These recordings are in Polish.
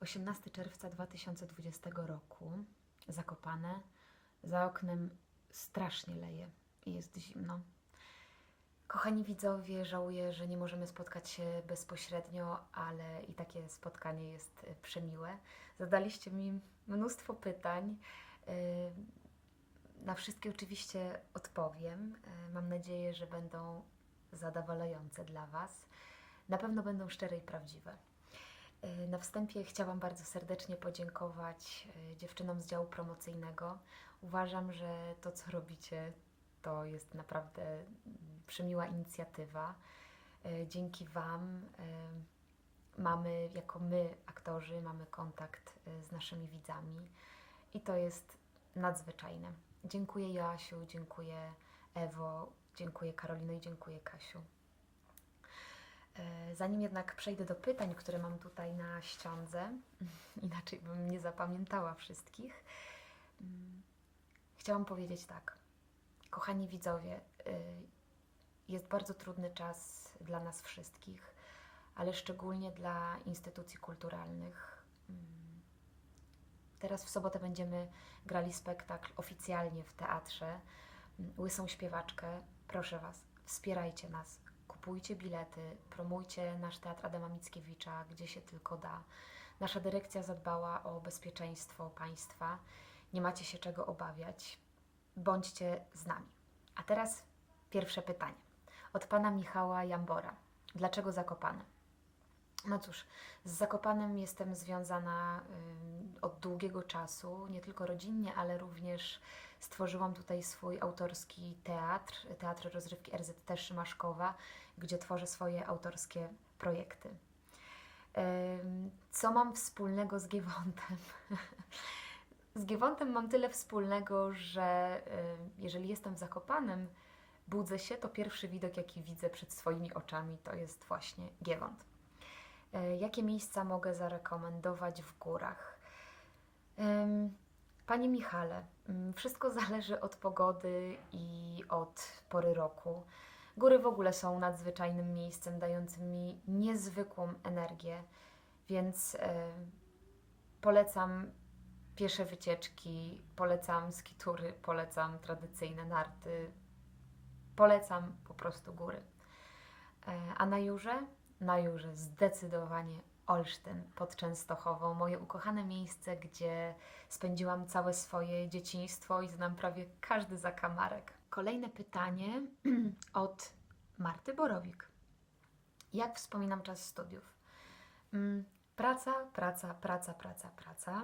18 czerwca 2020 roku, Zakopane. Za oknem strasznie leje i jest zimno. Kochani widzowie, żałuję, że nie możemy spotkać się bezpośrednio, ale i takie spotkanie jest e, przemiłe. Zadaliście mi mnóstwo pytań. e, Na wszystkie oczywiście odpowiem. E, Mam nadzieję, że będą zadowalające dla Was. Na pewno będą szczere i prawdziwe. E, Na wstępie chciałam bardzo serdecznie podziękować e, dziewczynom z działu promocyjnego. Uważam, że to, co robicie, to jest naprawdę mm, przemiła inicjatywa. E, Dzięki Wam mamy, jako my, aktorzy, mamy kontakt z naszymi widzami i to jest nadzwyczajne. Dziękuję Joasiu, dziękuję Ewo, dziękuję Karolino i dziękuję Kasiu. E, Zanim jednak przejdę do pytań, które mam tutaj na ściądze, inaczej bym nie zapamiętała wszystkich, mm, chciałam powiedzieć tak. Kochani widzowie, y, jest bardzo trudny czas dla nas wszystkich, ale szczególnie dla instytucji kulturalnych. Mm, Teraz w sobotę będziemy grali spektakl oficjalnie w teatrze. Mm, Łysą śpiewaczkę. Proszę Was, wspierajcie nas, kupujcie bilety, promujcie nasz teatr Adama Mickiewicza, gdzie się tylko da. Nasza dyrekcja zadbała o bezpieczeństwo państwa. Nie macie się czego obawiać. Bądźcie z nami. A teraz pierwsze pytanie. Od pana Michała Jambora. Dlaczego Zakopane? No cóż, z Zakopanem jestem związana ym, od długiego czasu, nie tylko rodzinnie, ale również stworzyłam tutaj swój autorski teatr, Teatr Rozrywki RZT Szymaszkowa, gdzie tworzę swoje autorskie projekty. Co mam wspólnego z Giewontem? Z Giewontem mam tyle wspólnego, że jeżeli jestem w Zakopanem, budzę się, to pierwszy widok, jaki widzę przed swoimi oczami, to jest właśnie Giewont. E, Jakie miejsca mogę zarekomendować w górach? Panie Michale, ym, wszystko zależy od pogody i od pory roku. Góry w ogóle są nadzwyczajnym miejscem, dającym mi niezwykłą energię, więc e, polecam piesze wycieczki, polecam skitury, polecam tradycyjne narty, polecam po prostu góry. E, A na Jurze? Na Jurze zdecydowanie Olsztyn pod Częstochową, moje ukochane miejsce, gdzie spędziłam całe swoje dzieciństwo i znam prawie każdy zakamarek. Kolejne pytanie od Marty Borowik. Jak wspominam czas studiów? Mm, Praca, praca, praca, praca, praca.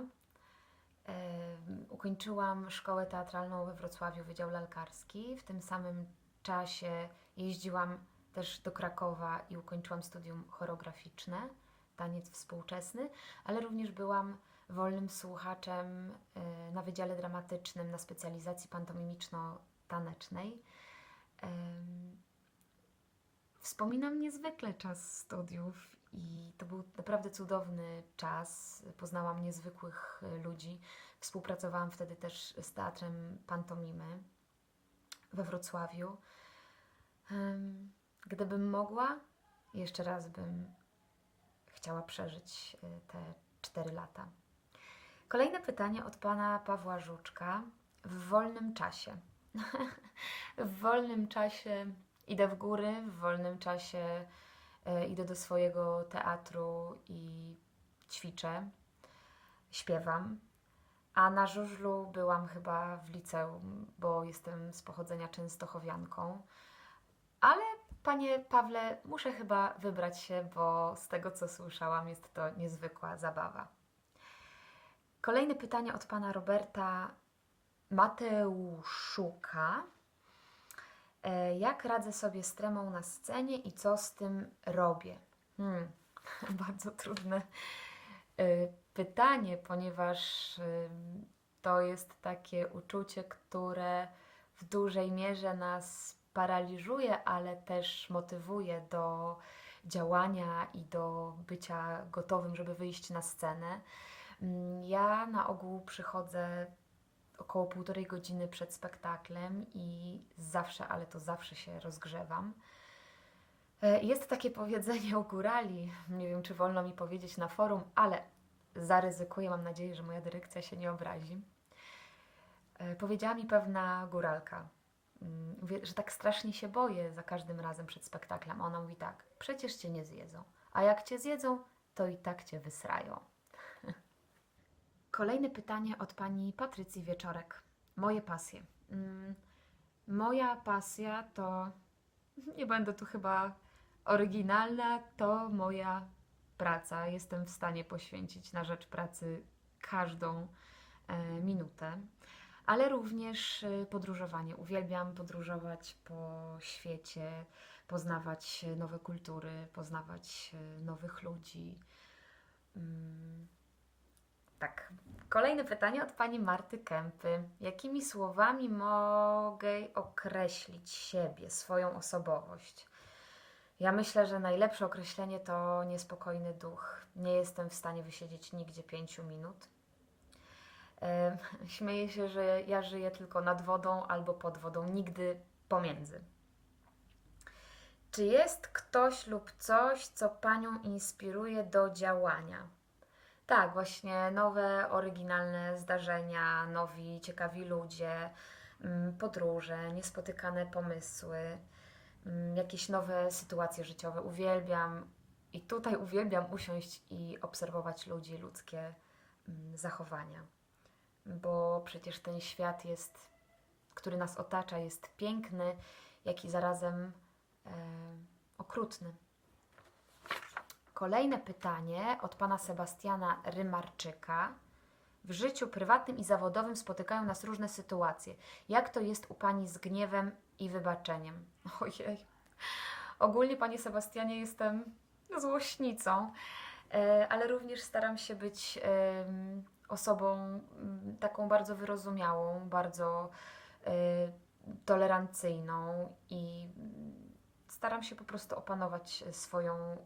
Ukończyłam szkołę teatralną we Wrocławiu, Wydział Lalkarski. W tym samym czasie jeździłam też do Krakowa i ukończyłam studium choreograficzne, taniec współczesny, ale również byłam wolnym słuchaczem e, na Wydziale Dramatycznym na specjalizacji pantomimiczno-tanecznej. Wspominam niezwykle czas studiów i to był naprawdę cudowny czas. Poznałam niezwykłych e, ludzi. Współpracowałam wtedy też z teatrem pantomimy we Wrocławiu. Gdybym mogła, jeszcze raz bym chciała przeżyć e, te cztery lata. Kolejne pytanie od pana Pawła Żuczka. W wolnym czasie. w wolnym czasie idę w góry, w wolnym czasie e, idę do swojego teatru i ćwiczę, śpiewam. A na żużlu byłam chyba w liceum, bo jestem z pochodzenia częstochowianką. Ale panie Pawle, muszę chyba wybrać się, bo z tego co słyszałam, jest to niezwykła zabawa. Kolejne pytanie od pana Roberta Mateuszuka. E, Jak radzę sobie z tremą na scenie i co z tym robię? Hmm, bardzo trudne e, pytanie, ponieważ to jest takie uczucie, które w dużej mierze nas paraliżuje, ale też motywuje do działania i do bycia gotowym, żeby wyjść na scenę. Mm, Ja na ogół przychodzę około półtorej godziny przed spektaklem i zawsze, ale to zawsze się rozgrzewam. E, Jest takie powiedzenie u górali, nie wiem czy wolno mi powiedzieć na forum, ale zaryzykuję. Mam nadzieję, że moja dyrekcja się nie obrazi. E, Powiedziała mi pewna góralka, że tak strasznie się boję za każdym razem przed spektaklem. Ona mówi tak: Przecież cię nie zjedzą, a jak cię zjedzą, to i tak cię wysrają. Kolejne pytanie od pani Patrycji Wieczorek. Moje pasje. Mm, Moja pasja to, nie będę tu chyba oryginalna, to moja praca. Jestem w stanie poświęcić na rzecz pracy każdą e, minutę, ale również e, podróżowanie. Uwielbiam podróżować po świecie, poznawać e, nowe kultury, poznawać e, nowych ludzi. Mm, tak. Kolejne pytanie od pani Marty Kępy. Jakimi słowami mogę określić siebie, swoją osobowość? Ja myślę, że najlepsze określenie to niespokojny duch. Nie jestem w stanie wysiedzieć nigdzie pięciu minut. Śmieję się, że ja żyję tylko nad wodą albo pod wodą, nigdy pomiędzy. Czy jest ktoś lub coś, co Panią inspiruje do działania? Tak, właśnie nowe, oryginalne zdarzenia, nowi, ciekawi ludzie, mm, podróże, niespotykane pomysły, mm, jakieś nowe sytuacje życiowe. Uwielbiam i tutaj uwielbiam usiąść i obserwować ludzi, ludzkie mm, zachowania, bo przecież ten świat jest, który nas otacza, jest piękny, jak i zarazem e, okrutny. Kolejne pytanie od pana Sebastiana Rymarczyka. W życiu prywatnym i zawodowym spotykają nas różne sytuacje. Jak to jest u pani z gniewem i wybaczeniem? Ojej. Ogólnie, panie Sebastianie, jestem złośnicą, e, ale również staram się być osobą mm, taką bardzo wyrozumiałą, bardzo e, tolerancyjną i staram się po prostu opanować swoją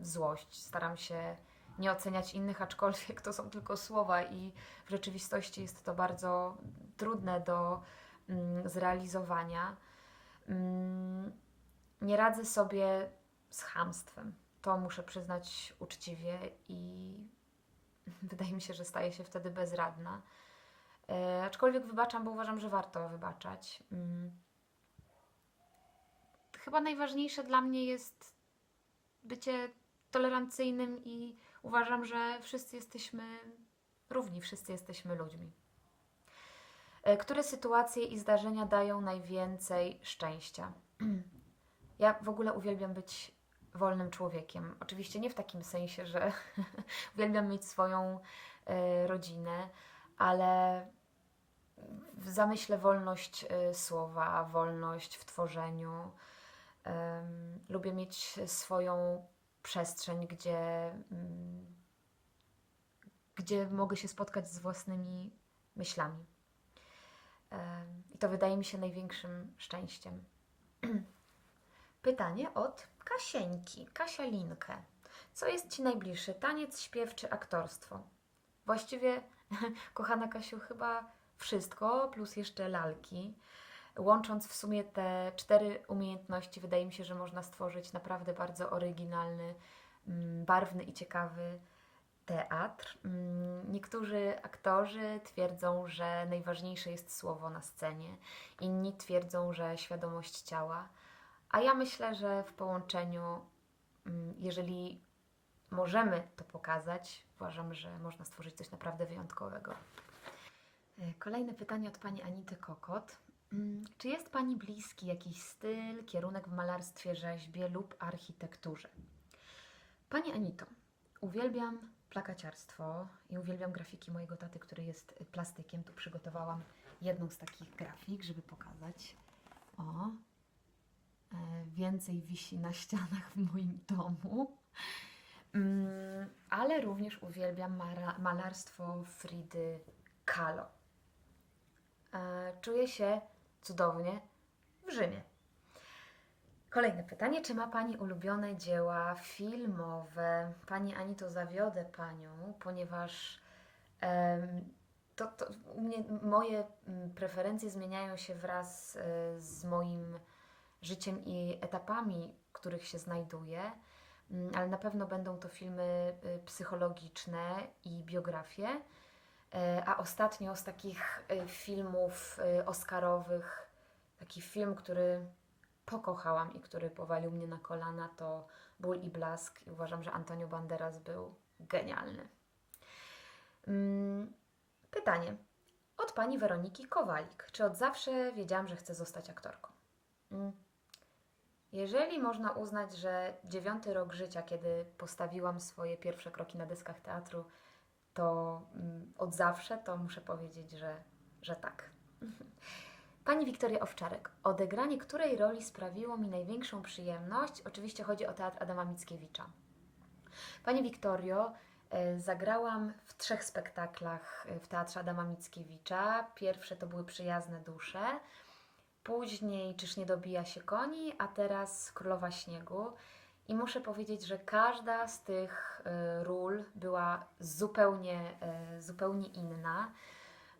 złość. Staram się nie oceniać innych, aczkolwiek to są tylko słowa i w rzeczywistości jest to bardzo trudne do mm, zrealizowania. Mm, nie radzę sobie z chamstwem. To muszę przyznać uczciwie i wydaje mi się, że staję się wtedy bezradna. E, aczkolwiek wybaczam, bo uważam, że warto wybaczać. Mm. Chyba najważniejsze dla mnie jest bycie tolerancyjnym i uważam, że wszyscy jesteśmy równi, wszyscy jesteśmy ludźmi. E, Które sytuacje i zdarzenia dają najwięcej szczęścia? Ja w ogóle uwielbiam być wolnym człowiekiem. Oczywiście nie w takim sensie, że uwielbiam mieć swoją e, rodzinę, ale w zamyśle wolność e, słowa, wolność w tworzeniu. Em, lubię mieć swoją przestrzeń, gdzie, mm, gdzie mogę się spotkać z własnymi myślami. Em, I to wydaje mi się największym szczęściem. Pytanie od Kasieńki, Kasia Linkę. Co jest Ci najbliższe? Taniec, śpiew czy aktorstwo? Właściwie, kochana Kasiu, chyba wszystko, plus jeszcze lalki. Łącząc w sumie te cztery umiejętności, wydaje mi się, że można stworzyć naprawdę bardzo oryginalny, mm, barwny i ciekawy teatr. Mm, Niektórzy aktorzy twierdzą, że najważniejsze jest słowo na scenie, inni twierdzą, że świadomość ciała, a ja myślę, że w połączeniu, mm, jeżeli możemy to pokazać, uważam, że można stworzyć coś naprawdę wyjątkowego. E, Kolejne pytanie od pani Anity Kokot. Mm, Czy jest Pani bliski jakiś styl, kierunek w malarstwie, rzeźbie lub architekturze? Pani Anito, uwielbiam plakaciarstwo i uwielbiam grafiki mojego taty, który jest plastykiem. Tu przygotowałam jedną z takich grafik, żeby pokazać. O, więcej wisi na ścianach w moim domu. Mm, Ale również uwielbiam malarstwo Fridy Kahlo. E, Czuję się cudownie w Rzymie. Kolejne pytanie. Czy ma Pani ulubione dzieła filmowe? Pani Anito, zawiodę Panią, ponieważ to, to mnie, moje mm, preferencje zmieniają się wraz e, z moim życiem i etapami, których się znajduję. mm, ale na pewno będą to filmy y, psychologiczne i biografie. E, A ostatnio z takich y, filmów y, oscarowych, taki film, który pokochałam i który powalił mnie na kolana, to Ból i Blask. I uważam, że Antonio Banderas był genialny. Mm, Pytanie od pani Weroniki Kowalik. Czy od zawsze wiedziałam, że chcę zostać aktorką? Jeżeli można uznać, że dziewiąty rok życia, kiedy postawiłam swoje pierwsze kroki na deskach teatru, to mm, od zawsze, to muszę powiedzieć, że, że tak. Pani Wiktoria Owczarek. Odegranie której roli sprawiło mi największą przyjemność? Oczywiście chodzi o teatr Adama Mickiewicza. Pani Wiktorio, e, zagrałam w trzech spektaklach e, w teatrze Adama Mickiewicza. Pierwsze to były Przyjazne dusze, później Czyż nie dobija się koni, a teraz Królowa Śniegu. I muszę powiedzieć, że każda z tych e, ról była zupełnie, e, zupełnie inna.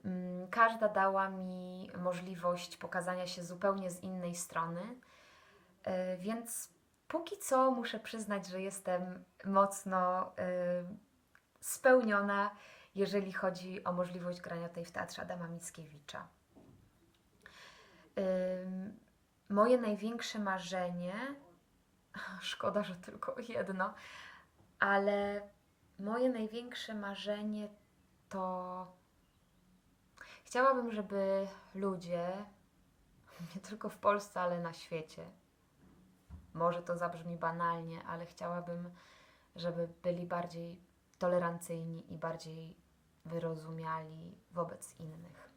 Mm, Każda dała mi możliwość pokazania się zupełnie z innej strony. E, Więc póki co muszę przyznać, że jestem mocno spełniona, jeżeli chodzi o możliwość grania tej w teatrze Adama Mickiewicza. Moje największe marzenie, szkoda, że tylko jedno, ale moje największe marzenie to chciałabym, żeby ludzie, nie tylko w Polsce, ale na świecie, może to zabrzmi banalnie, ale chciałabym, żeby byli bardziej tolerancyjni i bardziej wyrozumiali wobec innych.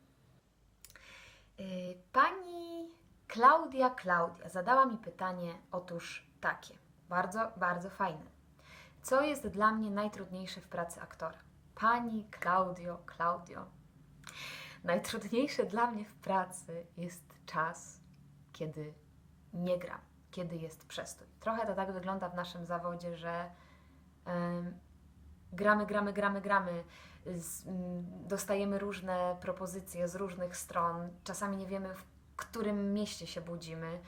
Y, Pani Klaudia Klaudia zadała mi pytanie, otóż takie, bardzo, bardzo fajne. Co jest dla mnie najtrudniejsze w pracy aktora? Pani Klaudio, Klaudio. Najtrudniejsze dla mnie w pracy jest czas, kiedy nie gram, kiedy jest przestój. Trochę to tak wygląda w naszym zawodzie, że em, gramy, gramy, gramy, gramy. Mm, dostajemy różne propozycje z różnych stron. Czasami nie wiemy, w którym mieście się budzimy,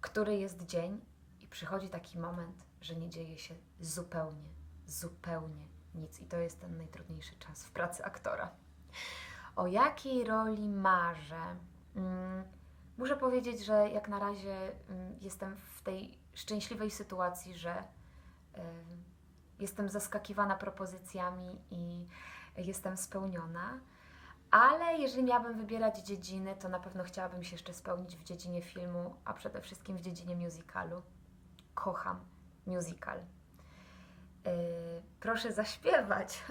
który jest dzień, i przychodzi taki moment, że nie dzieje się zupełnie, zupełnie nic. I to jest ten najtrudniejszy czas w pracy aktora. O jakiej roli marzę? Mm, muszę powiedzieć, że jak na razie mm, jestem w tej szczęśliwej sytuacji, że jestem zaskakiwana propozycjami i jestem spełniona. Ale jeżeli miałabym wybierać dziedziny, to na pewno chciałabym się jeszcze spełnić w dziedzinie filmu, a przede wszystkim w dziedzinie musicalu. Kocham musical. Yy, proszę zaśpiewać.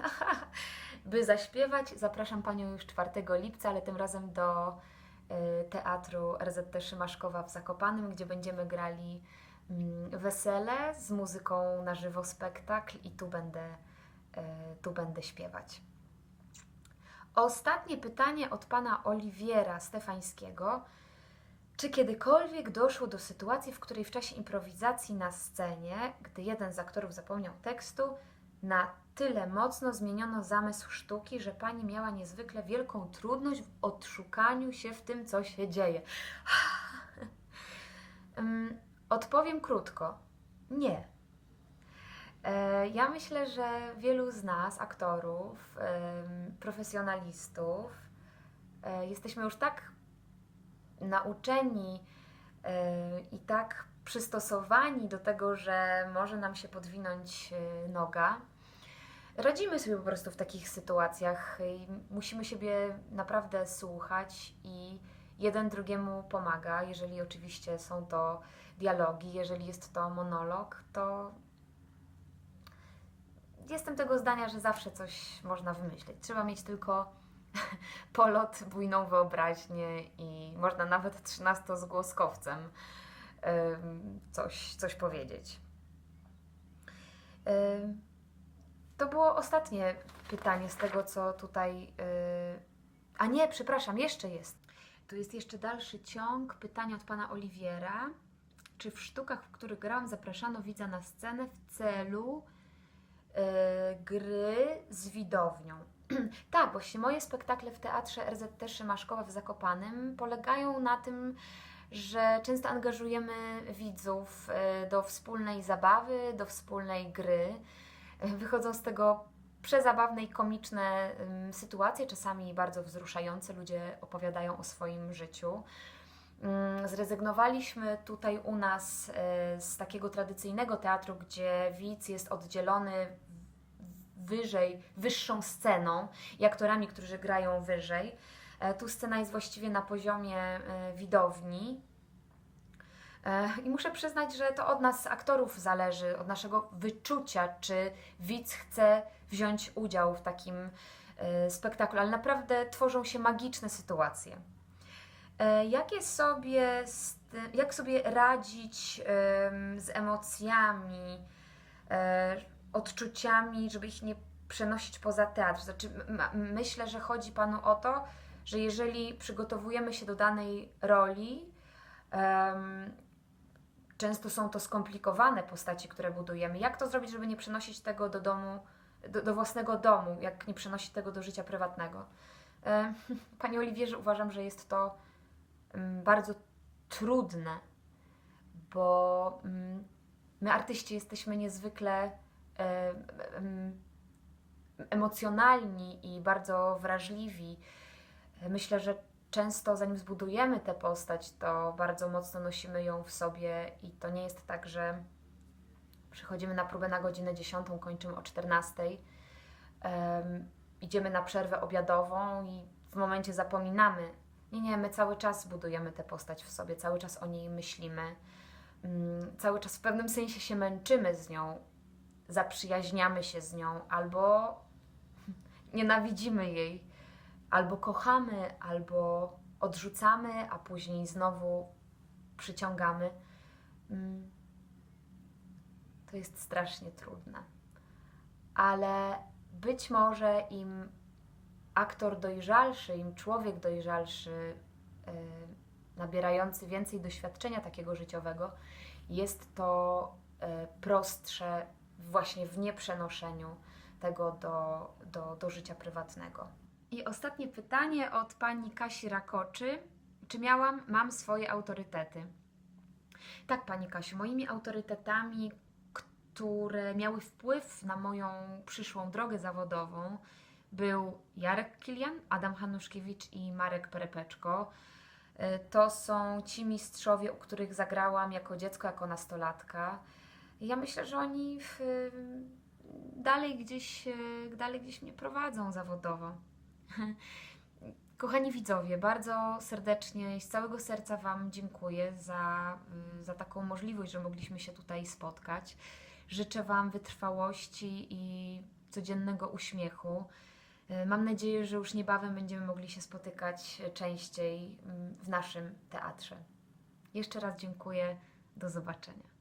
By zaśpiewać, zapraszam Panią już 4 lipca, ale tym razem do yy, teatru RZT Szymaszkowa w Zakopanym, gdzie będziemy grali mm, wesele z muzyką na żywo spektakl i tu będę, yy, tu będę śpiewać. Ostatnie pytanie od pana Oliwiera Stefańskiego. Czy kiedykolwiek doszło do sytuacji, w której w czasie improwizacji na scenie, gdy jeden z aktorów zapomniał tekstu, na tyle mocno zmieniono zamysł sztuki, że pani miała niezwykle wielką trudność w odszukaniu się w tym, co się dzieje? Odpowiem krótko. Nie. E, Ja myślę, że wielu z nas, aktorów, profesjonalistów, e, jesteśmy już tak nauczeni e, i tak przystosowani do tego, że może nam się podwinąć noga. Radzimy sobie po prostu w takich sytuacjach i musimy siebie naprawdę słuchać i jeden drugiemu pomaga. Jeżeli oczywiście są to dialogi, jeżeli jest to monolog, to jestem tego zdania, że zawsze coś można wymyślić. Trzeba mieć tylko polot, bujną wyobraźnię i można nawet trzynastozgłoskowcem ym, coś, coś powiedzieć. To było ostatnie pytanie z tego, co tutaj. Yy... A nie, przepraszam, jeszcze jest. Tu jest jeszcze dalszy ciąg pytania od pana Oliwiera. Czy w sztukach, w których grałam, zapraszano widza na scenę w celu gry z widownią? tak, właśnie moje spektakle w teatrze RZT Szymaszkowa w Zakopanym polegają na tym, że często angażujemy widzów e, do wspólnej zabawy, do wspólnej gry. E, Wychodzą z tego przezabawne i komiczne sytuacje, czasami bardzo wzruszające. Ludzie opowiadają o swoim życiu. Ym, Zrezygnowaliśmy tutaj u nas e, z takiego tradycyjnego teatru, gdzie widz jest oddzielony wyżej, wyższą sceną i aktorami, którzy grają wyżej. E, Tu scena jest właściwie na poziomie e, widowni. E, I muszę przyznać, że to od nas, aktorów, zależy, od naszego wyczucia, czy widz chce wziąć udział w takim spektaklu, ale naprawdę tworzą się magiczne sytuacje. Jakie sobie, jak sobie radzić z emocjami, odczuciami, żeby ich nie przenosić poza teatr? Znaczy, myślę, że chodzi Panu o to, że jeżeli przygotowujemy się do danej roli, em, często są to skomplikowane postaci, które budujemy. Jak to zrobić, żeby nie przenosić tego do domu, do, do własnego domu, jak nie przenosić tego do życia prywatnego? E, Panie Oliwierze, uważam, że jest to bardzo trudne, bo mm, my, artyści, jesteśmy niezwykle emocjonalni i bardzo wrażliwi. Myślę, że często zanim zbudujemy tę postać, to bardzo mocno nosimy ją w sobie i to nie jest tak, że przychodzimy na próbę na godzinę 10, kończymy o 14, em, idziemy na przerwę obiadową i w momencie zapominamy. Nie, nie, my cały czas budujemy tę postać w sobie, cały czas o niej myślimy, mm, cały czas w pewnym sensie się męczymy z nią, zaprzyjaźniamy się z nią albo nienawidzimy jej, albo kochamy, albo odrzucamy, a później znowu przyciągamy. Mm, To jest strasznie trudne. Ale być może im aktor dojrzalszy, im człowiek dojrzalszy, yy, nabierający więcej doświadczenia takiego życiowego, jest to yy, prostsze właśnie w nieprzenoszeniu tego do, do, do życia prywatnego. I ostatnie pytanie od pani Kasi Rakoczy. Czy miałam, mam swoje autorytety? Tak, pani Kasiu, moimi autorytetami, które miały wpływ na moją przyszłą drogę zawodową, był Jarek Kilian, Adam Hanuszkiewicz i Marek Perepeczko. Y, To są ci mistrzowie, u których zagrałam jako dziecko, jako nastolatka. Ja myślę, że oni w, dalej, gdzieś, y, dalej gdzieś mnie prowadzą zawodowo. Kochani widzowie, bardzo serdecznie i z całego serca Wam dziękuję za, y, za taką możliwość, że mogliśmy się tutaj spotkać. Życzę Wam wytrwałości i codziennego uśmiechu. Y, Mam nadzieję, że już niebawem będziemy mogli się spotykać częściej mm, w naszym teatrze. Jeszcze raz dziękuję. Do zobaczenia.